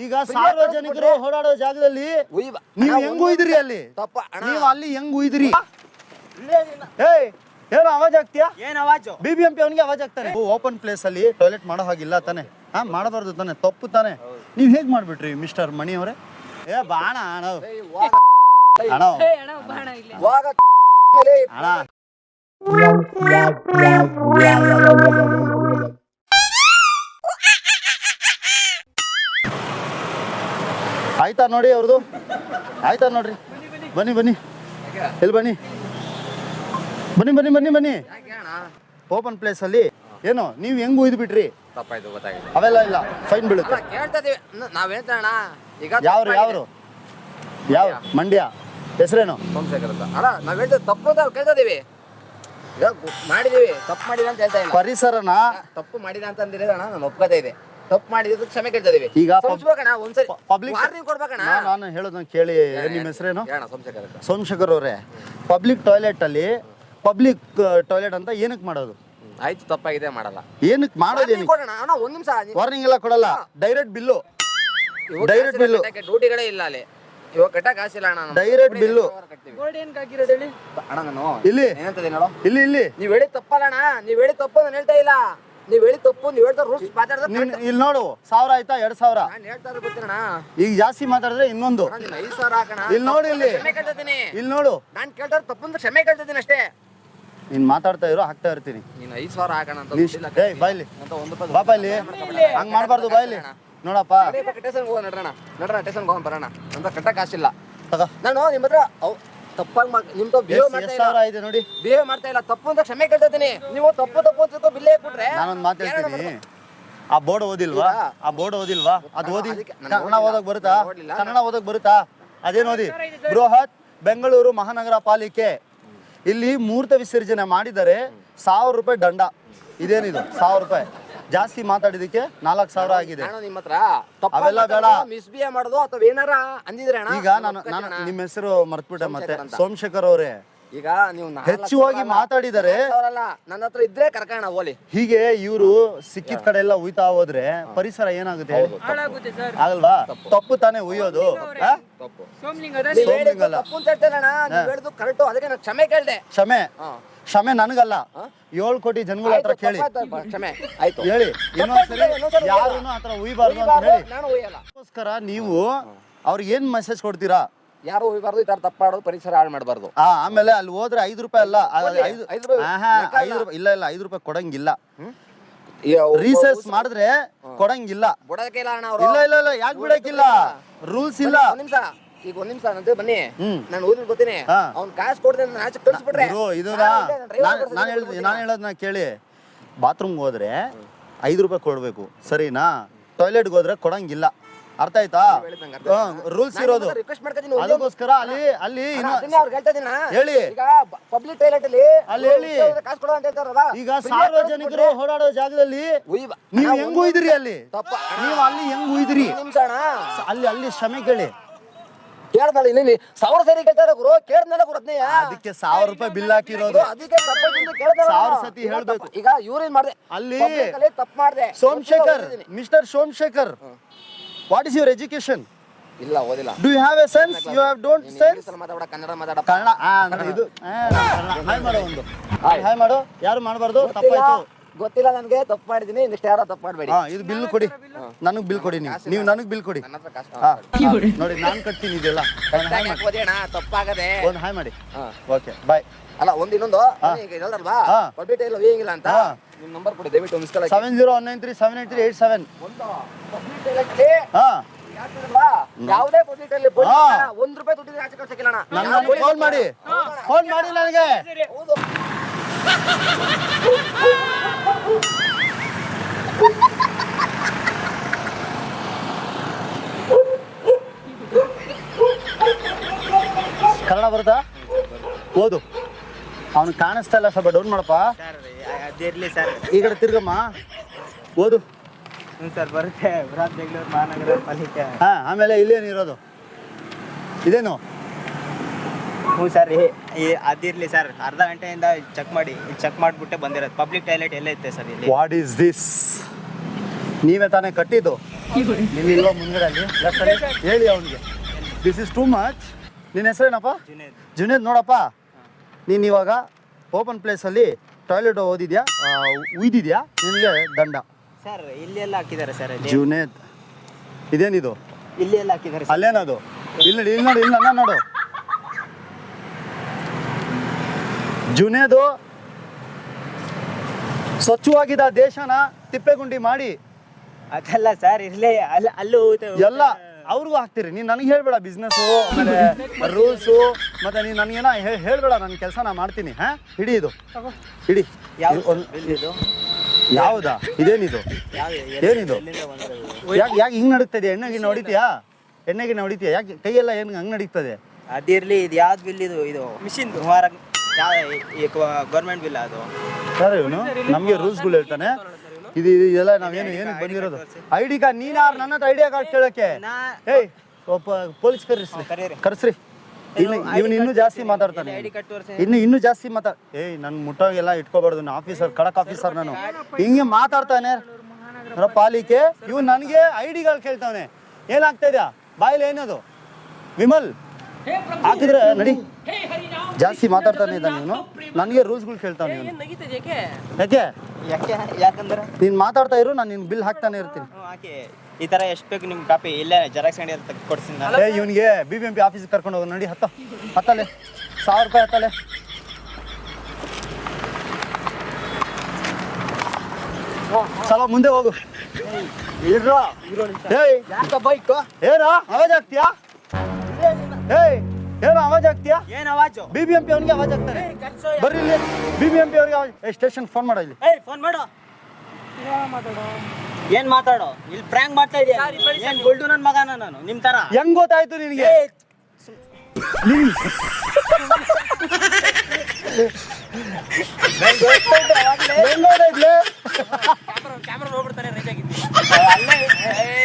ಈಗ ಸಾರ್ವಜನಿಕರು ಓಡಾಡೋ ಜಾಗದಲ್ಲಿ ನೀವ್ ಹೆಂಗ್ ಉಯ್ದ್ರಿ ಅಲ್ಲಿ ತಪ್ಪ ಅಣ್ಣ ನೀವು ಅಲ್ಲಿ ಹೆಂಗ್ ಉಯ್ದ್ರಿ ಏಯ್ ಏನು ಅವಾಜ್ ಆಗ್ತೀಯಾ ಏನ್ ಅವಾಜು ಬಿ ಬಿ ಎಂ ಪಿ ಅವನಿಗೆ ಅವಾಜ್ ಆಗ್ತಾನೆ ಓಪನ್ ಪ್ಲೇಸ್ ಅಲ್ಲಿ ಟಾಯ್ಲೆಟ್ ಮಾಡೋ ಹಾಗಿಲ್ಲ ತಾನೆ ಹಾ ಮಾಡಬಾರ್ದು ತಾನೆ ತಪ್ಪು ತಾನೆ ನೀವ್ ಹೇಗ್ ಮಾಡ್ಬಿಟ್ರಿ ಮಿಸ್ಟರ್ ಮಣಿ ಅವರೇ ಏ ಬಾಣ ಅಣ್ಣ ಅಣ್ಣ ಅಣ್ಣ ಆಯ್ತಾ ನೋಡಿ ಅವ್ರದ್ದು ಆಯ್ತಾ ನೋಡ್ರಿ. ಬನ್ನಿ ಬನ್ನಿ. ಎಲ್ಲಿ ಬನ್ನಿ? ಬನ್ನಿ ಬನ್ನಿ ಬನ್ನಿ ಬನ್ನಿ. ಓಪನ್ ಪ್ಲೇಸ್ ಅಲ್ಲಿ. ಏನು ನೀವು ಹೆಂಗ್ ಉಯ್ದು ಬಿಟ್ರಿ? ತಪ್ಪಾಯ್ತು ಗೊತ್ತಾಗಿದೆ. ಅವೆಲ್ಲ ಇಲ್ಲ. ಫೈನ್ ಬೀಳುತ್ತೆ. ಅಣ್ಣ ಕೇಳ್ತಾ ಇದೀವಿ. ನಾವ್ ಹೇಳ್ತಾ ಅಣ್ಣ ಈಗ ಯಾವ್ರು ಯಾವ್ರು? ಯಾವ ಮಂಡ್ಯ. ಹೆಸರೇನು? ಸೋಮಶೇಖರ್ ಅಂತ. ನಾವ್ ತಪ್ಪು ಅಂತ ಮಾಡಿದೀವಿ. ತಪ್ಪು ಮಾಡಿದ ಅಂತ ಹೇಳ್ತಾ ಇಲ್ಲ. ಪರಿಸರನ ತಪ್ಪು ಮಾಡಿದ ಅಂತ ಅಂದಿರೋದಣ್ಣ ನಾನು ಒಪ್ಕೋತಾ ಇದೆ. ತಪ್ಪು ಮಾಡಿದ್ರೆ ಕ್ಷಮೆ ಕೇಳ್ತಾ ಇದೀವಿ. ಈಗ ಪಬ್- ಸಂಸ್ಬೇಕಣ್ಣ ಒಂದ್ಸರಿ ಪಬ್ಲಿಕ್ ವಾರ್ನಿಂಗ್ ಕೊಡ್ಬೇಕಣ್ಣ. ನಾನು ಹೇಳೋದನ್ನ ಕೇಳಿ ನಿಮ್ಮ ಹೆಸರೇನು? ಹೇಳಣ್ಣ ಸೋಮಶೇಖರ್ ಅಂತ ಸೋಮಶೇಖರ್ ಅವರೇ. ಪಬ್ಲಿಕ್ ಟಾಯ್ಲೆಟ್ ಅಲ್ಲಿ ಪಬ್ಲಿಕ್ ಟಾಯ್ಲೆಟ್ ಅಂತ ಏನಕ್ಕೆ ಮಾಡೋದು? ಹ್ಮ್. ಆಯ್ತು ತಪ್ಪಾಗಿದೆ ಮಾಡಲ್ಲ. ಏನಕ್ಕೆ ಮಾಡೋದು ವಾರ್ನಿಂಗ್ ಏನಕ್ಕೆ? ಕೊಡೋಣ ಅಣ್ಣ ಒಂದ್ ನಿಮಿಷ ವಾರ್ನಿಂಗ್ ಎಲ್ಲ ಕೊಡಲ್ಲ. Direct bill direct bill. ಡ್ಯೂಟಿಗಳೇ ಇಲ್ಲ ಅಲ್ಲಿ. ಇವಾಗ ಕಟ್ಟಕ್ ಆಸಿಲ್ಲ ಅಣ್ಣ ಡೈರೆಕ್ಟ್ Direct ಡ್ಯೂಟಿ bill. ಕಟ್ಟೋವಾಗ ಕಟ್ತೀವಿ. ಗೋಲ್ಡ್ ಏನ್ ಹಾಕಿರೋದು ಹೇಳಿ? ಅಣ್ಣ ನಾನು ಇಲ್ಲಿ. ಇಲ್ಲಿ ಇಲ್ಲಿ. ನೀವ್ ಹೇಳಿ ತಪ್ಪಲ್ಲ ಅಣ್ಣ. ನೀವ್ ಹೇಳಿ ತಪ್ಪು ನಾನು ಹೇಳ್ತಾ ಇಲ್ಲ. ನೀವ್ ಹೇಳಿ ತಪ್ಪು ನೀವ್ ಹೇಳ್ತಾ ರೂಲ್ಸ್ ಮಾತಾಡಿದ್ರೆ ನೀನ್ ಇಲ್ಲಿ ನೋಡು ಸಾವಿರ ಆಯ್ತಾ ಎರಡ್ ಸಾವಿರ ನಾನು ಹೇಳ್ತಾ ಇರೋದು ಗೊತ್ತಿಲ್ಲ ಈಗ ಜಾಸ್ತಿ ಮಾತಾಡಿದ್ರೆ ಇನ್ನೊಂದು ಅಣ್ಣ ನೀನ್ ಐದು ಸಾವಿರ ಹಾಕಣ ಇಲ್ಲಿ ನೋಡು ಇಲ್ಲಿ. ಕ್ಷಮೆ ಕೇಳ್ತಿದ್ದೀನಿ ಇಲ್ಲಿ ನೋಡು ನಾನು ಕೇಳ್ತಾ ಇರೋದು ತಪ್ಪು ಅಂತ ಕ್ಷಮೆ ಕೇಳ್ತಿದ್ದೀನಿ ಅಷ್ಟೇ ನೀನ್ ಮಾತಾಡ್ತಾ ಇರೋ ಹಾಕ್ತಾ ಇರ್ತೀನಿ ನೀನ್ ಐದು ಸಾವಿರ ಹಾಕೋಣ ಅಂತ ನೀ ಗೊತ್ತಿಲ್ಲ ಏಯ್ ಬಾಯ್ಲಿ ಅಂತ ಒಂದು ರೂಪಾಯಿ ಬಾಪ ಇಲ್ಲಿ ಹಂಗ್ ಮಾಡ್ಬಾರ್ದು ಬಾಯ್ಲಿ ನೋಡಪ್ಪ ಟೇಷನ್ ಹೋಗೋಣ ನಡ್ರಣ ನಡ್ರಣ ಟೇಷನ್ ಹೋಗೋಣ ಬರೋಣ ಅಂತ ಕಟ್ಟಕ್ಕೆ ಕಾಸಿಲ್ಲ ತಗೋ ನಾನು ನಿಮ್ಮ ಹತ್ರ ಅವ್ ತಪ್ಪಾಗಿ ನಿಮ್ದು ಬಿಹೇವ್ ಮಾಡ್ತಾ ಇಲ್ಲ. ಸಾವಿರ ಇದೆ ನೋಡಿ. ಬಿಹೇವ್ ಮಾಡ್ತಾ ಇಲ್ಲ. ತಪ್ಪು ಅಂತ ಕ್ಷಮೆ ಕೇಳ್ತಾ ನೀವು ತಪ್ಪು ತಪ್ಪು ಅಂತ ಬಿಲ್ಲೇ ಕೊಟ್ರೆ ನಾನೊಂದು ಮಾತಾಡ್ತೀನಿ ಹೇಳ್ತೀನಿ. ಆ ಬೋರ್ಡ್ ಓದಿಲ್ವಾ? ಆ ಬೋರ್ಡ್ ಓದಿಲ್ವಾ? ಅದು ಓದಿ. ನಾನು ಕನ್ನಡ. ಓದಕ್ ಬರುತ್ತಾ. ಕನ್ನಡ ಓದಕ್ ಬರುತ್ತಾ? ಅದೇನ್ ಓದಿ? ಬೃಹತ್ ಬೆಂಗಳೂರು ಮಹಾನಗರ ಪಾಲಿಕೆ. ಇಲ್ಲಿ ಮೂರ್ತ ವಿಸರ್ಜನೆ ಮಾಡಿದರೆ ಸಾವಿರ ರೂಪಾಯಿ ದಂಡ. ಇದೇನಿದು? ಸಾವಿರ ರೂಪಾಯಿ. ಜಾಸ್ತಿ ಮಾತಾಡಿದಕ್ಕೆ ನಾಲ್ಕು ಸಾವಿರ ಆಗಿದೆ. ಅಣ್ಣ ನಿಮ್ಮ ಹತ್ರ ತಪ್ಪಾಗಿ ಅವೆಲ್ಲ ಬೇಡ. ಮಾತಾಡೋದು, ಮಿಸ್ಬಿಹೇವ್ ಮಾಡೋದು ಅಥವಾ ಏನಾರ ಅಂದಿದ್ರೆ ಅಣ್ಣ? ಈಗ ನಾನು ನಾನು. ನಿಮ್ಮ ಹೆಸರು ಮರ್ತ್ಬಿಟ್ಟೆ ಮತ್ತೆ ಸೋಮಶೇಖರ್. ಅವರೇ. ಈಗ ನೀವು ನಾಲ್ಕು ಹೆಚ್ಚು ಸಾವಿರ ಹೋಗಿ ಅಲ್ಲ, ಮಾತಾಡಿದರೆ ನಾಲ್ಕು ಸಾವಿರ ಅಲ್ಲ ನನ್ನ ಹತ್ರ ಇದ್ರೆ ಕರ್ಕೋಣ ಓಲಿ ಹೀಗೆ ಇವರು ಸಿಕ್ಕಿದ ಕಡೆ ಎಲ್ಲ ಉಯ್ತಾ ಹೋದ್ರೆ ಪರಿಸರ ಏನಾಗುತ್ತೆ ಹೇಳಿ? ಹಾಳಾಗುತ್ತೆ ಸರ್. ಆಗಲ್ವಾ? ತಪ್ಪು. ತಾನೇ ಉಯ್ಯೋದು. ಆ? ತಪ್ಪು. ಸೋಮ್ಲಿಂಗ ಅದ ನೀವ್ ಹೇಳಿದ್ದು ಸೋಮ್ಲಿಂಗಲ್ಲ. ತಪ್ಪು ಅಂತ ಹೇಳ್ತೇನೆ ಅಣ್ಣ ನೀವು ಹೇಳಿದ್ದು ಕರೆಕ್ಟು ಅದಕ್ಕೆ ನಾನು ಕ್ಷಮೆ ಕೇಳ್ದೆ. ಕ್ಷಮೆ. ಹಾ. ಕ್ಷಮೆ ನನಗಲ್ಲ. ಏಳು ಕೋಟಿ ಜನಗಳ ಹತ್ರ ಕೇಳಿ. ಕ್ಷಮೆ. ಆಯ್ತು. ಹೇಳಿ ಇನ್ನೊಂದ್ಸರಿ ಯಾರನ್ನು ಉಯ್ಬಾರ್ದು ಅಂತ ಹೇಳಿ. ನಾನು ಉಯ್ಯಲ್ಲ. ಅದಕ್ಕೋಸ್ಕರ ನೀವು ಅವ್ರಿಗೆ ಏನ್ ಮೆಸೇಜ್ ಕೊಡ್ತೀರಾ? ಯಾರು ಉಯ್ಬಾರ್ದು ಈ ತರ ತಪ್ಪಾಡೋದು ಪರಿಸರ ಹಾಳು ಮಾಡಬಾರ್ದು. ಆ ಆಮೇಲೆ ಅಲ್ಲಿ ಹೋದ್ರೆ ಐದು ರೂಪಾಯಿ ಅಲ್ಲ ಆ, ಐದು ಐದು ರೂಪಾಯಿ ಆಹಾ, ಐದು ಇಲ್ಲ. ರೂಪಾಯಿ ಇಲ್ಲ ಇಲ್ಲ ಐದು ರೂಪಾಯಿ ಕೊಡಂಗಿಲ್ಲ. ರೀಸರ್ಚ್ ಮಾಡಿದ್ರೆ ಕೊಡಂಗಿಲ್ಲ. ಇಲ್ಲ ಅಣ್ಣ ಅವರು. ಇಲ್ಲ ಇಲ್ಲ ಇಲ್ಲ ಯಾಕೆ ಬಿಡಕ್ಕಿಲ್ಲ? ರೂಲ್ಸ್ ಇಲ್ಲ. ಒಂದ್ ನಿಮಿಷ. ಈಗ ಒಂದ್ ನಿಮಿಷ ನಂತರ ಬನ್ನಿ. ಹ್ಮ್. ನಾನು ಓದಿ ಗೊತ್ತೇನೆ. ಹಾ. ಅವ್ನ್ ಕಾಸು ಕೊಡ್ತೇನೆ ನಾನು ಆಚೆ ಕಳ್ಸ್ಬಿಟ್ರೆ ಗುರು ಇದು ನಾನು ನಾನು ಹೇಳೋದನ್ನ ಕೇಳಿ. ಬಾತ್ರೂಮ್ಗೆ ಹೋದ್ರೆ ಐದು ರೂಪಾಯಿ ಕೊಡ್ಬೇಕು. ಸರಿನಾ? ಟಾಯ್ಲೆಟ್ಗೆ ಹೋದ್ರೆ ಕೊಡಂಗಿಲ್ಲ. ಅರ್ಥ ಆಯ್ತಾ? ಅರ್ಥ ರೂಲ್ಸ್ ಇರೋದು. ಮಾಡ್ಕೊತೀನಿ, ಒಂದೇ ಅದಕ್ಕೋಸ್ಕರ ಅಲ್ಲಿ ಅಲ್ಲಿ ಅಣ್ಣ, ಇನ್ನು ಅದನ್ನೇ ಅವ್ರಿಗೆ ಹೇಳ್ತಾ ಇದೀನಿ? ಅಣ್ಣ. ಹೇಳಿ. ಈಗ ಪಬ್ಲಿಕ್ ಟಾಯ್ಲೆಟ್ ಅಲ್ಲಿ ಅಲ್ಲಿ ಹೇಳಿ. ಉಚ್ಚಾರಣೆ ಕಾಸು ಕೊಡೋ ಅಂತ ಹೇಳ್ತಾರಲ್ಲ. ಈಗ ಸಾರ್ವಜನಿಕರು ಓಡಾಡೋ ಜಾಗದಲ್ಲಿ. ನೀವು ಅಣ್ಣ, ಹೆಂಗ್ ಉಯ್ದ್ರಿ ಅಲ್ಲಿ? ತಪ್ಪ. ನೀವು ಅಲ್ಲಿ ಹೆಂಗ್ ಉಯ್ದಿರಿ? ಒಂದ್ ನಿಮಿಷ ಅಣ್ಣ. ಅಲ್ಲಿ ಅಲ್ಲಿ ಕ್ಷಮೆ ಕೇಳಿ. ಕೇಳ್ದಲ್ಲ ಇಲ್ಲಿ ಸಾವಿರ ಸರಿ ಕೇಳ್ತಾರೆ ಗುರು ಕೇಳ್ದಲ್ಲ ಗುರು ಅದ್ನೇ ಅದಕ್ಕೆ ಸಾವಿರ ರೂಪಾಯಿ ಬಿಲ್ ಹಾಕಿರೋದು. ಅದಕ್ಕೆ ಅಂತ ಕೇಳ್ದಲ್ಲ ಸಾವಿರ ಸತಿ ಹೇಳ್ಬೇಕು. ಈಗ ಇವ್ರೇನ್ ಮಾಡ್ದೆ? ಅಲ್ಲಿ ತಪ್ಪು ಮಾಡ್ದೆ. Somashekar. Mister Somashekar what is your education ಇಲ್ಲ ಓದಿಲ್ಲ. Do you have a sense you have don't sense ಮಾತಾಡ ಕನ್ನಡ ಮಾತಾಡ. ಕನ್ನಡ ಆ, ಇದು ಹಾಯ್ ಮಾಡು ಒಂದು. ಹಾಯ್ ಮಾಡು. ಯಾರು ಮಾಡಬಾರ್ದು? ತಪ್ಪಾಯ್ತು. ಗೊತ್ತಿಲ್ಲ ನನಗೆ ತಪ್ಪು ಮಾಡಿದೀನಿ ಇನ್ನಿಷ್ಟು ಯಾರೋ ತಪ್ಪು ಮಾಡಬೇಡಿ. ಹಾ ಇದು ಬಿಲ್ ಕೊಡಿ. ನನಗೆ ಬಿಲ್ ಕೊಡಿ ನೀವು. ನೀವು ನನಗೆ ಬಿಲ್ ಕೊಡಿ. ನನ್ನ ಹತ್ರ ಕಾಸು ಹಾ. ನೋಡಿ ನಾನ್ ಕಟ್ತೀನಿ ಇದೆಲ್ಲ. ಒಂದು ಹಾಯ್ ಅಣ್ಣ? ತಪ್ಪಾಗದೆ. ಒಂದು ಹಾಯ್ ಮಾಡಿ. ಹಾ. Okay bye. ಅಲ್ಲ ಒಂದ್ ಇನ್ನೊಂದು. ಈಗ ಹೇಳಲ್ವಾ ಪಬ್ಲಿಕ್ ಇಲ್ಲ ಹೋಗಿಲ್ಲ ಅಂತ? ಹಾ. ನಿಮ್ ನಂಬರ್ ಕೊಡಿ ದಯವಿಟ್ಟು miss call seven zero one nine three seven eight three eight seven ಒಂದು. ಪಬ್ಲಿಕ್ ಟೈಲೆಟ್ಲಿ ಹಾ ಯಾವುದೇ ಪಬ್ಲಿಕ್ ಅಲ್ಲಿ. ಒಂದ್ ರೂಪಾಯಿ ದುಡ್ಡಿದ್ರೆ ಆಚೆ ಕಳ್ಸಕ್ಕಿಲ್ಲ ಅಣ್ಣ. ನನಗೆ ಫೋನ್ ಮಾಡಿ. ಫೋನ್ ಮಾಡಿ ನನಗೆ. ಹೌದು. ಕನ್ನಡ ಬರುತ್ತಾ? ಓದು. ಅವನು ಕಾಣಿಸ್ತಾ ಇಲ್ಲ ಸ್ವಲ್ಪ ಡೌನ್ ಮಾಡಪ್ಪ. ಅದಿರ್ಲಿ ಸರ್ ಈ ಕಡೆ ತಿರ್ಗಮ್ಮ. ಓದು. ಹ್ಞೂ ಸರ್ ಬರುತ್ತೆ. ಬೃಹತ್ ಬೆಂಗಳೂರು ಮಹಾನಗರ ಪಾಲಿಕೆ. ಹಾ ಆಮೇಲೆ ಇಲ್ಲೇನಿರೋದು ಇದೇನು? ಹ್ಞೂ ಸರ್ ಈ ಅದಿರ್ಲಿ ಸರ್ ಅರ್ಧ ಗಂಟೆಯಿಂದ ಚೆಕ್ ಮಾಡಿ ಚೆಕ್ ಮಾಡಿಬಿಟ್ಟೆ ಬಂದಿರೋದು. ಪಬ್ಲಿಕ್ ಟಾಯ್ಲೆಟ್ ಎಲ್ಲ ಇತ್ತೆ ಸರ್ ಇಲ್ಲಿ? ವಾಟ್ ಈಸ್ ದಿಸ್ ನೀವೇ ತಾನೇ ಕಟ್ಟಿದ್ದು? ನೀನು ಇಲ್ವಾ ಮುಂದ್ಗಡೆ ಅಲ್ಲಿ ಲೆಫ್ಟ್ ಅಲ್ಲಿ? ಹೇಳಿ ಅವನಿಗೆ. ದಿಸ್ ಇಸ್ ಟೂ ಮಚ್ ನಿನ್ನ ಹೆಸರೇನಪ್ಪ? ಜುನೇದ್. ಜುನೇದ್ ನೋಡಪ್ಪ. ನೀನು ಇವಾಗ ಓಪನ್ ಪ್ಲೇಸಲ್ಲಿ ಟಾಯ್ಲೆಟ್ ಓದಿದ್ಯಾ? ಉಯ್ದಿದ್ಯಾ? ನಿನಗೆ ದಂಡ. ಸರ್ ಇಲ್ಲಿ ಎಲ್ಲ ಹಾಕಿದ್ದಾರೆ ಸರ್ ಇಲ್ಲಿ ಜುನೇದ್. ಇದೇನಿದು? ಇಲ್ಲಿ ಎಲ್ಲ ಹಾಕಿದ್ದಾರೆ ಅಲ್ಲೇನದು? ಇಲ್ಲಿ ನೋಡಿ ಇಲ್ಲಿ ನೋಡಿ ಇಲ್ಲಿ ನೋಡು. ಜುನೇದು ಸ್ವಚ್ಛವಾಗಿದ್ದ ದೇಶನ ತಿಪ್ಪೆಗುಂಡಿ ಮಾಡಿ ಅದಲ್ಲ ಸರ್ ಇರ್ಲೇ ಅಲ್ಲ ಅಲ್ಲೂ ಎಲ್ಲ ಅವ್ರಿಗೂ ಹಾಕ್ತೀರಿ. ನೀನು ನನಗೆ ಹೇಳ್ಬೇಡ ಬಿಸ್ನೆಸ್ಸು ಆಮೇಲೆ ರೂಲ್ಸು ಮತ್ತೆ ನೀನು ನನಗೇನ ಹೇಳ್ಬೇಡ ನನ್ನ ಕೆಲಸ ನಾ ಮಾಡ್ತೀನಿ ಹಾಂ? ಹಿಡಿ ಇದು. ಹಿಡಿ. ಯಾವುದು ಇದು ಯಾವುದಾ? ಇದೇನಿದು? ಏನಿದು? ಯಾಕೆ ಯಾಕೆ ಹಿಂಗೆ ನಡೀತದೆ? ಎಣ್ಣೆಗಿನ ಹೊಡಿತೀಯಾ? ಎಣ್ಣೆಗಿನ ಹೊಡಿತೀಯಾ? ಯಾಕೆ ಕೈಯೆಲ್ಲ ಏನು ಹಂಗೆ ನಡೀತದೆ? ಅದಿರಲಿ ಇದು ಯಾವ್ದು ಬಿಲ್ ಇದು? ಇದು ಮಿಷಿನ್ ಯಾವ ಗೌರ್ಮೆಂಟ್ ಬಿಲ್ ಅದು? ಸರ್ ಇವನು ನಮಗೆ ರೂಲ್ಸ್ಗಳು ಹೇಳ್ತಾನೆ. ಇದು ಇದು ಇದೆಲ್ಲ ನಾವೇನು ಏನು ಬಂದಿರೋದು? ಐ ಡಿ ಕಾರ್ಡ್ ನೀನು ಯಾರು ನನ್ನ ಐ ಡಿ ಕಾರ್ಡ್ ಕೇಳಕ್ಕೆ ಏಯ್ ಒಬ್ಬ ಪೊಲೀಸ್ ಕರೆಸ್ರಿ. ಕರೀರಿ. ಕರೆಸ್ರಿ. ಇನ್ನು ಇವನು ಇನ್ನೂ ಜಾಸ್ತಿ ಮಾತಾಡ್ತಾನೆ. ಇನ್ನು ಕಾರ್ಡ್ ಇನ್ನು ಜಾಸ್ತಿ ಮಾತಾ ಏಯ್ ನನ್ ಮುಟ್ಟಾಗೆಲ್ಲ ಇಟ್ಕೋಬಾರ್ದು. ನಾನು ಆಫೀಸರ್ ಕಡಕ್ ಆಫೀಸರ್ ನಾನು. ಹಿಂಗೆ ಮಾತಾಡ್ತಾನೆ. ನನ್ನ ಪಾಲಿಕೆ ಇವ್ ನನಗೆ ಐ ಡಿಗಳು ಕೇಳ್ತಾವನೆ. ಏನಾಗ್ತಾ ಇದೆಯಾ? ಬಾಯಲ್ಲಿ ಏನದು? ವಿಮಲ್. ಹಾಕಿದ್ರೆ ನಡಿ. ಜಾಸ್ತಿ ಮಾತಾಡ್ತಾನೆ ಇದ್ದಾನೆ ಇವನು. ನನಗೆ ರೂಲ್ಸ್ಗಳು ಕೇಳ್ತಾನೆ ಇವನು. ಯಾಕೆ? ಯಾಕೆ ಯಾಕಂದ್ರೆ? ನೀನು ಮಾತಾಡ್ತಾ ಇರು ನಾನು ನಿನ್ ಬಿಲ್ ಹಾಕ್ತಾನೆ ಇರ್ತೀನಿ. ಈ ತರ ಎಷ್ಟು ಬೇಕು ನಿಮ್ಗೆ ಕಾಪಿ? ಇಲ್ಲೇ ಜೆರಾಕ್ಸ್ ಅಂಗಡಿ ತೆಗೆದು ಕೊಡ್ತೀನಿ ನಾನು ಏ ಇವನಿಗೆ ಬಿ ಬಿ ಎಂ ಪಿ ಆಫೀಸ್ಗೆ ಕರ್ಕೊಂಡು ಹೋಗೋದು ನಡಿ ಹತ್ತ. ಹತ್ತಲೆ ಸಾವಿರ ರೂಪಾಯಿ ಹತ್ತಲೆ ಸಲ ಮುಂದೆ ಹೋಗು. ಏಯ್ ಬೈಕ್ ಏನ ಅವಾಜ್ ಆಗ್ತೀಯಾ ಏಯ್ ಏನು ಅವಾಜ್ ಆಗ್ತೀಯಾ ಏನು ಅವಾಜು ಬಿ ಬಿ ಎಂ ಪಿ ಅವನಿಗೆ ಅವಾಜ್ ಆಗ್ತಾರೆ ಬರ್ರಿ ಇಲ್ಲಿ. ಬಿ ಬಿ ಎಂ ಪಿ ಅವ್ರಿಗೆ ಏ ಸ್ಟೇಷನ್ ಫೋನ್ ಮಾಡೋ ಇಲ್ಲಿ. ಏಯ್ ಫೋನ್ ಮಾಡು. ಏನ್ ಮಾತಾಡೋ? ಇಲ್ಲಿ ಪ್ರ್ಯಾಂಕ್ ಮಾಡ್ತಾ ಇದೀಯ? ಏನ್ ಗುಲ್ಡು ನನ್ನ ಮಗನ ನಾನು ನಿಮ್ ತರ? ಹೆಂಗ್ ಗೊತ್ತಾಯ್ತು ನಿನಗೆ? ನಿನ್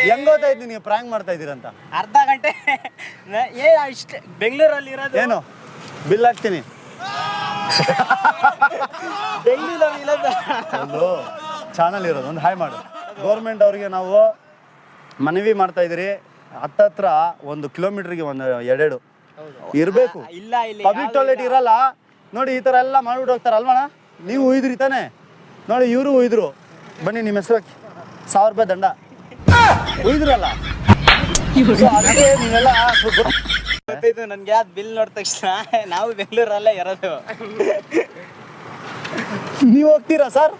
ಹೆಂಗ್ ಗೊತ್ತಾಯ್ತು ನಿನಗೆ ಪ್ರಾಂಕ್ ಮಾಡ್ತಾ ಇದ್ದೀರಂತ? ಅರ್ಧ ಗಂಟೆ. ಏ ಇಷ್ಟ ಬೆಂಗಳೂರಲ್ಲಿ ಇರೋದು? ಏನು? ಬಿಲ್ ಹಾಕ್ತೀನಿ. ಬೆಂಗಳೂರಲ್ಲಿ ಇರೋದು? ಒಂದು ಚಾನಲ್ ಇರೋದು. ಒಂದು ಹಾಯ್ ಮಾಡು. ಗೌರ್ಮೆಂಟ್ ಅವ್ರಿಗೆ ನಾವು ಮನವಿ ಮಾಡ್ತಾ ಇದ್ದೀರಿ. ಹತ್ತತ್ರ ಒಂದು ಕಿಲೋಮೀಟ್ರಿಗೆ ಒಂದು ಎರಡೆರಡು. ಇರಬೇಕು ಇಲ್ಲ ಇಲ್ಲಿ ಪಬ್ಲಿಕ್ ಟಾಯ್ಲೆಟ್ ಇರಲ್ಲ ನೋಡಿ ಈ ಥರ ಎಲ್ಲ ಮಾಡ್ಬಿಟ್ಟು ಹೋಗ್ತಾರೆ ಅಲ್ವಣ ನೀವು ಉಯ್ದ್ರಿ ತಾನೆ ನೋಡಿ ಇವರು ಉಯ್ದ್ರು ಬನ್ನಿ ನಿಮ್ಮ ಹೆಸರು ಹಾಕಿ ಸಾವಿರ ರೂಪಾಯಿ ದಂಡ ಉಯ್ದ್ರಲ್ಲ ಅದಕ್ಕೆ ನೀವೆಲ್ಲ ನನ್ಗೆ ಯಾವ್ದು ಬಿಲ್ ನೋಡಿದ ತಕ್ಷಣ ನಾವು ಬೆಂಗಳೂರಲ್ಲೇ ಇರೋದು ನೀವು ಹೋಗ್ತೀರಾ ಸರ್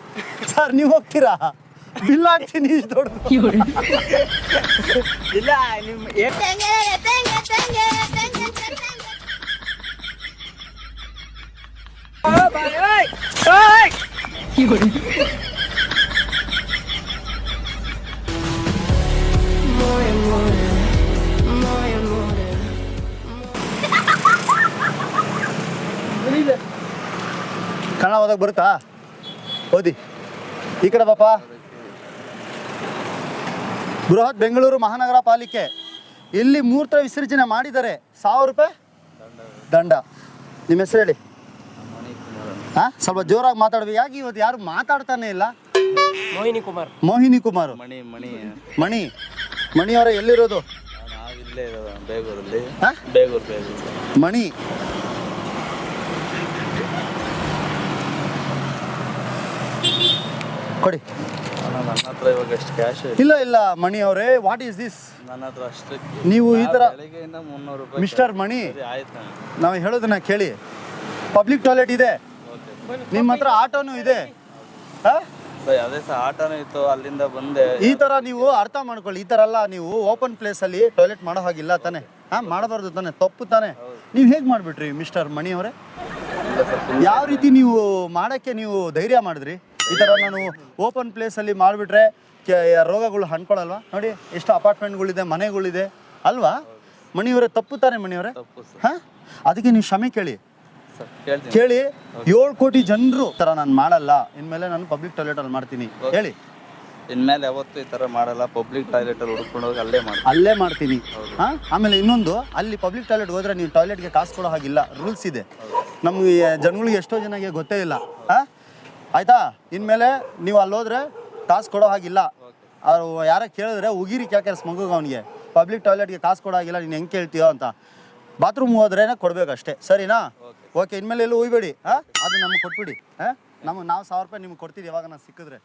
ಸರ್ ನೀವು ಹೋಗ್ತೀರಾ ಬಿಲ್ ಹಾಕ್ತೀನಿ ಇಷ್ಟು ದೊಡ್ಡದು ಇಲ್ಲ ನಿಮ್ ಕನ್ನಡ ಓದಕ್ ಬರುತ್ತಾ? ಓದಿ. ಈ ಕಡೆ ಪಾಪ ಬೃಹತ್ ಬೆಂಗಳೂರು ಮಹಾನಗರ ಪಾಲಿಕೆ. ಇಲ್ಲಿ ಮೂರ್ತ ವಿಸರ್ಜನೆ ಮಾಡಿದರೆ ಸಾವಿರ ರೂಪಾಯಿ? ದಂಡ. ನಿಮ್ಮ ಹೆಸರು ಹೇಳಿ. ಹಾಂ ಸ್ವಲ್ಪ ಜೋರಾಗಿ ಮಾತಾಡ್ಬೇಕು. ಯಾಕೆ ಇವತ್ತು ಯಾರು ಮಾತಾಡ್ತಾನೆ ಇಲ್ಲ? ಮೋಹಿನಿ ಕುಮಾರ್. ಮೋಹಿನಿ ಕುಮಾರ್. ಮಣಿ ಮಣಿ. ಮಣಿ. ಅವರ ಎಲ್ಲಿರೋದು? ನಾವು ಇಲ್ಲೇ ಇರೋದು ಬೇಗೂರಲ್ಲಿ. ಹಾಂ ಬೇಗೂರು ಬೇಗೂರು. ಮಣಿ. ಕೊಡಿ. ನನ್ನ ಹತ್ರ ಇವಾಗ ಎಷ್ಟು ಕ್ಯಾಶ್ ಇಲ್ಲ. ಇಲ್ಲ ಮಣಿ ಅವರೇ. ವಾಟ್ ಈಸ್ ದಿಸ್ ನನ್ನ ಹತ್ರ ಅಷ್ಟು ನೀವು ಈ ಥರ ಬೆಳಿಗ್ಗೆಯಿಂದ ಮುನ್ನೂರು ರೂಪಾಯಿ ಮಿಸ್ಟರ್ ಮಣಿ. ಸರಿ ಆಯ್ತು ನಾವು ಹೇಳೋದನ್ನ ಕೇಳಿ. ಪಬ್ಲಿಕ್ ಟಾಯ್ಲೆಟ್ ಇದೆ. ನಿಮ್ಮ ಹತ್ರ ಆಟೋನು ಇದೆ. ಹಾ? ಸರಿ ಅದೇ ಸರ್ ಆಟೋನೂ ಇತ್ತು ಅಲ್ಲಿಂದ ಬಂದೆ. ಈ ತರ ನೀವು ಅರ್ಥ ಮಾಡ್ಕೊಳ್ಳಿ ಈ ತರ ಎಲ್ಲ ನೀವು ಓಪನ್ ಪ್ಲೇಸ್ ಅಲ್ಲಿ ಟಾಯ್ಲೆಟ್ ಮಾಡೋ ಹಾಗಿಲ್ಲ ತಾನೆ. ಹಾ ಮಾಡಬಾರ್ದು ತಾನೆ ತಪ್ಪು ತಾನೆ. ನೀವು ಹೇಗೆ ಮಾಡಿಬಿಟ್ರಿ ಮಿಸ್ಟರ್ ಮಣಿ ಅವರೇ? ಯಾವ ರೀತಿ ನೀವು ಮಾಡಕ್ಕೆ ನೀವು ಧೈರ್ಯ ಮಾಡಿದ್ರಿ? ಈ ತರ ನಾನು ಓಪನ್ ಪ್ಲೇಸ್ ಅಲ್ಲಿ ಮಾಡಿಬಿಟ್ರೆ ರೋಗಗಳು ಹಣ್ಕೊಳಲ್ವಾ? ನೋಡಿ ಎಷ್ಟು ಅಪಾರ್ಟ್ಮೆಂಟ್ಗಳಿದೆ ಮನೆಗಳಿದೆ. ಅಲ್ವಾ? ಮಣಿಯವರೇ ತಪ್ಪು ತಾನೆ ಮಣಿಯವರೇ ತಪ್ಪು ಸರ್. ಹಾಂ? ಅದಕ್ಕೆ ನೀವು ಕ್ಷಮೆ ಕೇಳಿ. ಕೇಳಿ ಏಳು ಕೋಟಿ ಜನರು ತರ ನಾನು ಮಾಡಲ್ಲ. ಇನ್ಮೇಲೆ ನಾನು ಪಬ್ಲಿಕ್ ಟಾಯ್ಲೆಟ್ ಅಲ್ಲಿ ಮಾಡ್ತೀನಿ. ಹೇಳಿ. ಇನ್ಮೇಲೆ ಯಾವತ್ತು ಈ ತರ ಮಾಡಲ್ಲ. ಪಬ್ಲಿಕ್ ಟಾಯ್ಲೆಟಲ್ಲಿ ಹುಡ್ಕೊಂಡು ಹೋಗಿ ಅಲ್ಲೇ ಮಾಡಿ ಅಲ್ಲೇ ಮಾಡ್ತೀನಿ. ಹಾ? ಆಮೇಲೆ ಇನ್ನೊಂದು ಅಲ್ಲಿ ಪಬ್ಲಿಕ್ ಟಾಯ್ಲೆಟ್ ಹೋದ್ರೆ ನೀವು ಟಾಯ್ಲೆಟ್ಗೆ ಕಾಸು ಕೊಡೋ ಹಾಗಿಲ್ಲ. ರೂಲ್ಸ್ ಇದೆ. ನಮ್ಗೆ ಜನಗಳಿಗೆ ಎಷ್ಟೋ ಜನಕ್ಕೆ ಗೊತ್ತೇ ಇಲ್ಲ. ಹಾಂ? ಆಯ್ತಾ? ಇನ್ಮೇಲೆ ನೀವು ಅಲ್ಲಿ ಹೋದ್ರೆ ಕಾಸು ಕೊಡೋ ಹಾಗಿಲ್ಲ. ಅವ್ರು ಯಾರ ಕೇಳಿದ್ರೆ ಉಗಿರಿ ಕೇಳ್ಕರ್ಸ್ ಮಗುಗ ಅವನಿಗೆ. ಪಬ್ಲಿಕ್ ಟಾಯ್ಲೆಟ್ಗೆ ಕಾಸು ಕೊಡಾಗಿಲ್ಲ ನೀನು ಹೆಂಗೆ ಕೇಳ್ತೀಯೋ ಅಂತ. ಬಾತ್ರೂಮ್ ಹೋದ್ರೇನೆ ಕೊಡ್ಬೇಕು ಅಷ್ಟೇ ಸರಿನಾ? ಓಕೆ ಇನ್ಮೇಲೆ ಎಲ್ಲೂ ಹೋಗ್ಬೇಡಿ ಹಾಂ? ಅದು ನಮ್ಗೆ ಕೊಟ್ಬಿಡಿ. ಹಾಂ? ನಮಗೆ ನಾವು ಸಾವಿರ ರೂಪಾಯಿ ನಿಮ್ಗೆ ಕೊಡ್ತೀವಿ ಯಾವಾಗ ನಾನು ಸಿಕ್ಕಿದ್ರೆ.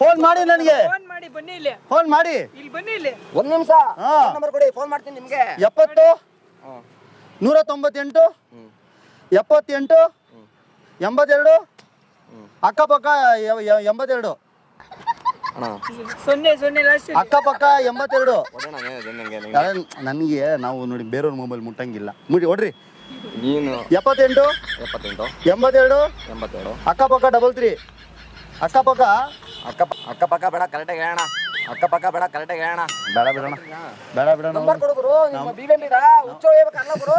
ಫೋನ್ ಮಾಡಿ ನನಗೆ. ಫೋನ್ ಮಾಡಿ ಬನ್ನಿ ಇಲ್ಲಿ. ಫೋನ್ ಮಾಡಿ. ಇಲ್ಲಿ ಬನ್ನಿ ಇಲ್ಲಿ. ಒಂದು ನಿಮಿಷ. ಹಾ. ನಂಬರ್ ಕೊಡಿ ಫೋನ್ ಮಾಡ್ತೀನಿ ನಿಮಗೆ. ಎಪ್ಪತ್ತು ನೂರ ತೊಂಬತ್ತೆಂಟು ಎಪ್ಪತ್ತೆಂಟು ಎಂಬತ್ತೆರಡು ಅಕ್ಕಪಕ್ಕ ಎಂಬತ್ತೆರಡು. ಸೊನ್ನೆ ಸೊನ್ನೆ ಲಾಸ್ಟ್ ಅಕ್ಕಪಕ್ಕ ಎಂಬತ್ತೆರಡು. ನನಗೆ ನಾವು ನೋಡಿ ಬೇರೆಯವ್ರ ಮೊಬೈಲ್ ಮುಟ್ಟಂಗಿಲ್ಲ. ಮುಡಿ ಹೊಡ್ರಿ ನೀನು? ಎಪ್ಪತ್ತೆಂಟು. ಎಪ್ಪತ್ತೆಂಟು. ಎಂಬತ್ತೆರಡು. ಎಂಬತ್ತೆರಡು. ಅಕ್ಕಪಕ್ಕ ಡಬಲ್ ತ್ರೀ ಅಕ್ಕಪಕ್ಕ. ಅಕ್ಕ ಅಕ್ಕಪಕ್ಕ ಬೇಡ ಕರೆಕ್ಟಾಗಿ ಹೇಳೋಣ ಅಕ್ಕಪಕ್ಕ ಬೇಡ ಕರೆಕ್ಟಾಗಿ ಹೇಳೋಣ ಬೇಡ ಬಿಡೋಣ ಬೇಡ ಬಿಡೋಣ ನಂಬರ್ ಕೊಡು ಗುರು ನಿಮ್ಮ ಬಿ ಬಿ ಹುಚ್ಚ ಹೇಳ್ಬೇಕಲ್ಲ ಗುರು.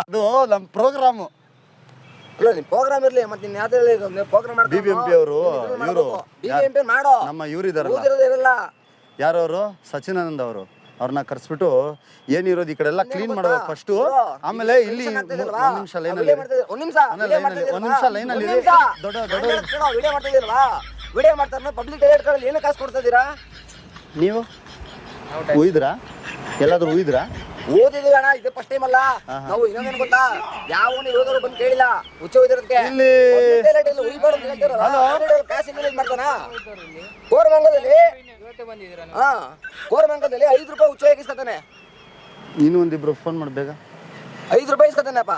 ಅದು ನಮ್ಮ ಪ್ರೋಗ್ರಾಮು ಇಲ್ಲ ನಿಮ್ ಪ್ರೋಗ್ರಾಮ್ ಇರ್ಲಿ ಮತ್ತೆ ನಿನ್ ಯಾವ್ದು ಪ್ರೋಗ್ರಾಮ್ ಮಾಡ್ಕೊಂಡು BBMP ಅವ್ರು, ಇವ್ರು. BBMP ಮಾಡೋ? ನಮ್ಮ ಇವ್ರು ಇದಾರಲ್ಲ. ಊದಿರೋದು ಇರಲ್ಲ. ಯಾರವರು? ಸಚಿನಾನಂದ್ ಅವರು. ಅವ್ರನ್ನ ಕರ್ಸ್ಬಿಟ್ಟು ಏನಿರೋದು ಈ ಕಡೆ ಎಲ್ಲ ಕ್ಲೀನ್ ಮಾಡಬೇಕು ಫಸ್ಟ್ ಆಮೇಲೆ ಇಲ್ಲಿ ಒಂದ್ ನಿಮಿಷ ಲೈನ್ ಲೈನಲ್ಲಿ ಒಂದ್ ನಿಮಿಷ video line ಅಲ್ಲಿ- ಒಂದ್ ನಿಮಿಷ. ಲೈನ್ ಅಲ್ಲಿ ಇರಿ. ದೊಡ್ಡ- ದೊಡ್ಡ- ವಿಡಿಯೋ ಮಾಡ್ತಿದ್ದೀರಲ್ವಾ ವಿಡಿಯೋ ಮಾಡ್ತಾರೆ ಪಬ್ಲಿಕ್ ಟಾಯ್ಲೆಟ್ಗಳಲ್ಲಿ ಏನು ಕಾಸು ಕೊಡ್ತಾ ಇದ್ದೀರಾ? ನೀವು? ಉಯ್ದ್ರಾ? ಎಲ್ಲಾದ್ರೂ ಉಯ್ದ್ರಾ? ಓದಿದೀವಿ ಅಣ್ಣ ಇದು ಫಸ್ಟ್ ಟೈಮ್ ಅಲ್ಲ. ನಾವು ಇನ್ನೊಂದೇನು ಗೊತ್ತಾ? ಯಾವ ಯೋಧರು ಬಂದು ಕೇಳಿಲ್ಲ. ಹುಚ್ಚ ಹೋಗಿರೋದಕ್ಕೆ ಇಲ್ಲಿ ಮಾಡ್ತಾನ? ಕೋರಮಂಗಲದಲ್ಲಿ ಹಾ ಕೋರಮಂಗಲದಲ್ಲಿ ಐದು ರೂಪಾಯಿ ಹುಚ್ಚ ಹೇಗಿಸ್ತಾನೆ ನೀನು ಒಂದಿಬ್ರು ಫೋನ್ ಮಾಡಿ ಬೇಗ. ಐದು ರೂಪಾಯಿ ಇಸ್ಕೊತಾನೆಪ್ಪ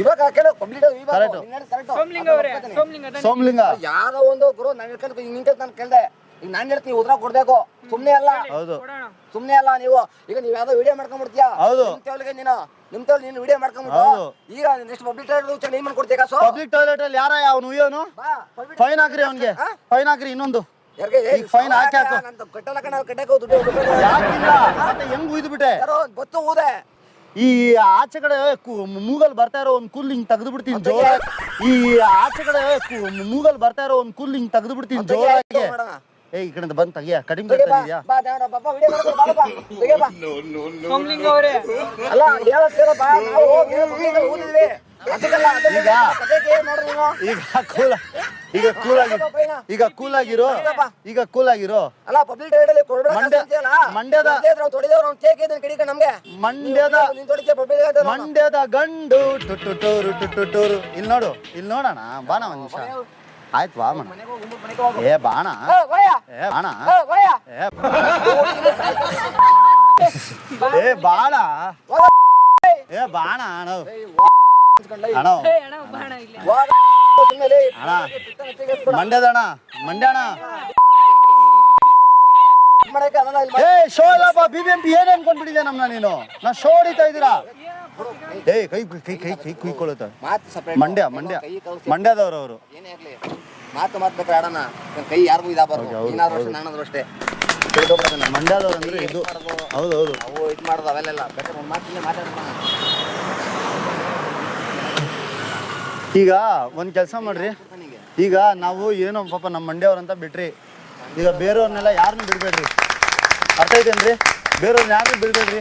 ಇವಾಗ ಕೇಳೋ ಕಂಪ್ಲೀಟ್. ಸೋಮ್ಲಿಂಗ ಸೋಮ್ಲಿಂಗ ತಾನೇ? ಒಂದು ಗುರು ನಾನು ಹೇಳ್ಕೊಂಡು ಹಿಂಗೆ ನಿಂತ ನಾನು ಕೇಳ್ದೆ. ಈಗ ನಾನು ಹೇಳ್ತೀನಿ ಉದ್ರ ಕೊಡ್ಬೇಕು ಸುಮ್ಮನೆ ಅಲ್ಲ. ಹೌದು ಸುಮ್ಮನೆ ಅಲ್ಲ ನೀವು. ಈಗ ನೀವ್ ಯಾವ್ದೋ ವಿಡಿಯೋ ಮಾಡ್ಕೊಂಡ್ಬಿಡ್ತೀಯಾ? ಹೌದು. ನಿಮ್ ತೇವಲಿಗೆ ನೀನು. ನಿಮ್ ತೇವಲ್ ನೀನು ವಿಡಿಯೋ ಮಾಡ್ಕೊಂಡ್ಬಿಟ್ಟು ಹೌದು. ಈಗ ನೆಕ್ಸ್ಟ್ ಪಬ್ಲಿಕ್ ಟಾಯ್ಲೆಟ್ ನೀನ್ ಮಾಡ್ಕೊಡ್ತೀಯ ಕಾಸು? ಪಬ್ಲಿಕ್ ಟಾಯ್ಲೆಟ್ ಅಲ್ಲಿ ಯಾರ ಅವನು? ಉಯ್ಯೋನು ಬಾ public ಫೈನ್ ಹಾಕ್ರಿ ಅವನಿಗೆ. ಫೈನ್ ಹಾಕ್ರಿ ಇನ್ನೊಂದು. ಯಾರ್ಗೆ? ಏ, ಈಗ fine ಹಾಕಿ ಹಾಕು. ನಂದು ಕಟ್ಟಲ್ಲ ಕಣ ಕಟ್ಟಕ್ಕೆ ದುಡ್ಡು ದುಡ್ಡು ಯಾಕಿಲ್ಲ? ಮತ್ತೆ ಹೆಂಗ್ ಉಯ್ದು ಬಿಟ್ಟೆ ಯಾರೋ ಒಂದ್ ಬತ್ತು ಊದೆ. ಈ ಆಚೆ ಕಡೆ ಕು- ಮೂಗಲ್ ಬರ್ತಾ ಇರೋ ಒಂದ್ ಕೂಲ್ ಹಿಂಗ್ ತೆಗೆದು ಬಿಡ್ತೀನಿ ಜೋರ ಈ ಆಚೆ ಕಡೆ ಕು- ಮೂಗಲ್ ಬರ್ತಾ ಇರೋ ಒಂದ್ ಕುಲ್ ಹಿಂಗ್ ತೆಗೆದು ಬಿಡ್ತೀನಿ ಜೋರ ಜೋರಾಗಿ. ಮಾಡೋಣ. ಏ ಈ ಕಡೆಯಿಂದ ಬಂದ್ ತೆಗಿಯ ಕಡಿಮೆ ಇದೆಯಾ. ಸೋಮ್ಲಿಂಗ ಅವರೇ ಅಲ್ಲ ನಾವು ಹೋಗಿ ಊದಿದ್ವಿ. ಅದಕ್ಕೆಲ್ಲ, ಈಗ? ನೋಡ್ರಿ ನೀವು? ಈಗ ಕೂಲ ಈಗ ಕೂಲ್ ಆಗಿ ಈಗ ಕೂಲ್ ಆಗಿರೋ ಈಗ ಕೂಲ್ ಆಗಿರೋ ಅಲ್ಲ ಪಬ್ಲಿಕ್ ಡೈರೆಕ್ಟ್ ಅಲ್ಲಿ? ಮಂಡ್ಯದ- ಮಂಡ್ಯದ ನಾವು ತೊಡಿದೇವ್ರು, ಅವ್ನು ಕೇಕ್ ಇದ್ದಾನೆ ಕಡಿಕ ನಮ್ಗೆ ಮಂಡ್ಯದ ಮಂಡ್ಯದ ಗಂಡು ಟುಟ್ಟು ಟೂರು ಅವ್ನು. ಮಂಡ್ಯದ ಗಂಡು ಟುಟುಟೂರು ಟುಟುಟೂರು ಇಲ್ಲಿ ನೋಡು ಇಲ್ಲಿ ನೋಡೋಣ ಬಾಣ ಒಂದ್ ನಿಮಿಷ ಆಯ್ತು ಬಾ ಮಣ. ಏ ಬಾಣ ಏ, ಒಯ್ಯ. ಏ ಬಾಣ ಏ, ಬಾಣ ಅಣ್ಣ ಅಣ್ಣ ಅಣ್ಣ ಬಾಣ ಮಂಡ್ಯ ಅಣ್ಣ ಏ ಶೋ ಇಲ್ಲಪ್ಪ ಬಿ ಬಿ ಎಂ ಪಿ ಏನ್ ಅನ್ಕೊಂಡ್ಬಿಟ್ಟಿದೆ ನಮ್ನ ನೀನು ನಾ ಶೋ ಹೊಡಿತಾ ಇದ್ದೀರಾ ಏ ಕೈ ಕೈ ಕೈ ಕೈ separate. ಮಂಡ್ಯ ಮಂಡ್ಯ ಮಂಡ್ಯದವ್ರು ಅವರು ಮಾತು ಮಾತು ಬೇಕಾದ್ರೆ ಆಡೋಣ. ನನ್ ಕೈ ಯಾರಿಗೂ ಇದಾಗಬಾರ್ದು. ಹೌದು, ನೀನಾದ್ರೂ ಅಷ್ಟೇ ನಾನಾದ್ರೂ ಅಷ್ಟೇ. ಇದು ಹೌದು ಹೌದು. ಅವು ಇದು ಮಾಡೋದು ಅವೆಲ್ಲ ಬೇಕಾದ್ರೆ ಒಂದು ಮಾತಿಲ್ಲ ಮಾತಾಡ್ಬೋಣ ಈಗ ಒಂದು ಕೆಲಸ ಮಾಡ್ರಿ. ಈಗ ನಾವು ಏನೋ ಪಾಪ ನಮ್ಮ ಮಂಡ್ಯವ್ರಂತ ಬಿಟ್ರಿ. ಈಗ ಬೇರೆಯವ್ರನ್ನೆಲ್ಲ ಯಾರನ್ನೂ ಬಿಡಬೇಡ್ರಿ. ಅರ್ಥ ಐತೇನ್ರಿ ಬೇರೆಯವ್ರನ್ನ ಯಾರು ಬಿಡಬೇಡ್ರಿ?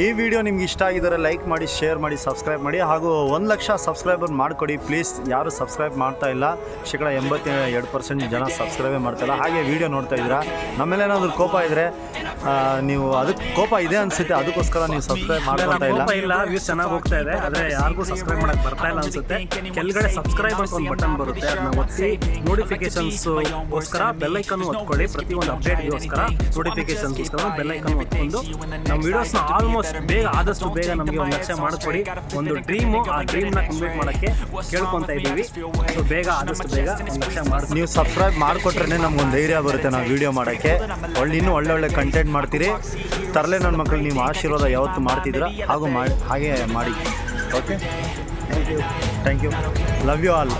ಈ ವಿಡಿಯೋ ನಿಮ್ಗೆ ಇಷ್ಟ ಆಗಿದ್ದಾರೆ ಲೈಕ್ ಮಾಡಿ ಶೇರ್ ಮಾಡಿ ಸಬ್ಸ್ಕ್ರೈಬ್ ಮಾಡಿ ಹಾಗೂ ಒಂದು ಲಕ್ಷ ಸಬ್ಸ್ಕ್ರೈಬರ್ ಮಾಡಿಕೊಡಿ. ಪ್ಲೀಸ್ ಯಾರು ಸಬ್ಸ್ಕ್ರೈಬ್ ಮಾಡ್ತಾ ಇಲ್ಲ ಶೇಕಡ ಎಂಬತ್ತ ಎರಡು ಪರ್ಸೆಂಟ್ ಜನ ಸಬ್ಸ್ಕ್ರೈಬೇ ಮಾಡ್ತಾ ಇಲ್ಲ. ಹಾಗೆ ವಿಡಿಯೋ ನೋಡ್ತಾ ಇದ್ದೀರಾ ನಮ್ಮೇಲೇನಾದ್ರೂ ಕೋಪ ಇದ್ದರೆ ನೀವು ಅದಕ್ಕೆ ಕೋಪ ಇದೆ ಅನಿಸುತ್ತೆ ಅದಕ್ಕೋಸ್ಕರ ನೀವು ಸಬ್ಸ್ಕ್ರೈಬ್ ಮಾಡ್ಕೊತಾ ಇಲ್ಲ. ಇಲ್ಲ ವ್ಯೂಸ್ ಚೆನ್ನಾಗಿ ಹೋಗ್ತಾ ಇದೆ ಆದ್ರೆ ಯಾರಿಗೂ ಸಬ್ಸ್ಕ್ರೈಬ್ ಮಾಡೋಕ್ಕೆ ಬರ್ತಾ ಇಲ್ಲ ಅನ್ಸುತ್ತೆ. ಕೆಳಗಡೆ ಸಬ್ಸ್ಕ್ರೈಬ್ ಅಂತ ಒಂದು ಬಟನ್ ಬರುತ್ತೆ ಅದನ್ನ ಒತ್ತಿ ನೋಟಿಫಿಕೇಶನ್ಸ್ ಗೋಸ್ಕರ ಬೆಲ್ ಐಕನ್ ಒತ್ಕೊಳ್ಳಿ. ಪ್ರತಿ ಒಂದು ಅಪ್ಡೇಟ್ಗೋಸ್ಕರ ನೋಟಿಫಿಕೇಶನ್ಸ್ ಗೋಸ್ಕರ ಬೆಲ್ ಐಕನ್ ಒತ್ಕೊಂಡು ನಮ್ಮ ವಿಡಿಯೋಸ್ನ ಆಲ್ಮೋಸ್ಟ್ ಬೇಗ ಆದಷ್ಟು ಬೇಗ ನಮಗೆ ಒಂದು ಲಕ್ಷ ಮಾಡಿಕೊಡಿ ಒಂದು ಡ್ರೀಮು ಆ ಡ್ರೀಮ್ನ ಕಂಪ್ಲೀಟ್ ಮಾಡೋಕ್ಕೆ ಕೇಳ್ಕೊತಾ ಇದ್ದೀವಿ. ಸೊ ಬೇಗ ಆದಷ್ಟು ಬೇಗ ಒಂದು ಲಕ್ಷ ಮಾಡಿ ನೀವು ಸಬ್ಸ್ಕ್ರೈಬ್ ಮಾಡಿಕೊಟ್ರೆ ನಮ್ಗೊಂದು ಧೈರ್ಯ ಬರುತ್ತೆ ನಾವು ವಿಡಿಯೋ ಮಾಡೋಕ್ಕೆ. ಒಳ್ಳೆ ಇನ್ನೂ ಒಳ್ಳೆ ಒಳ್ಳೆ ಕಂಟೆಂಟ್ ಮಾಡ್ತೀರಿ. ತರಲೆ ನನ್ನ ಮಕ್ಕಳು ನೀವು ಆಶೀರ್ವಾದ ಯಾವತ್ತು ಮಾಡ್ತಿದ್ದೀರಾ? ಹಾಗೂ ಮಾಡಿ. ಹಾಗೆ ಮಾಡಿ. Okay thank you thank you love you all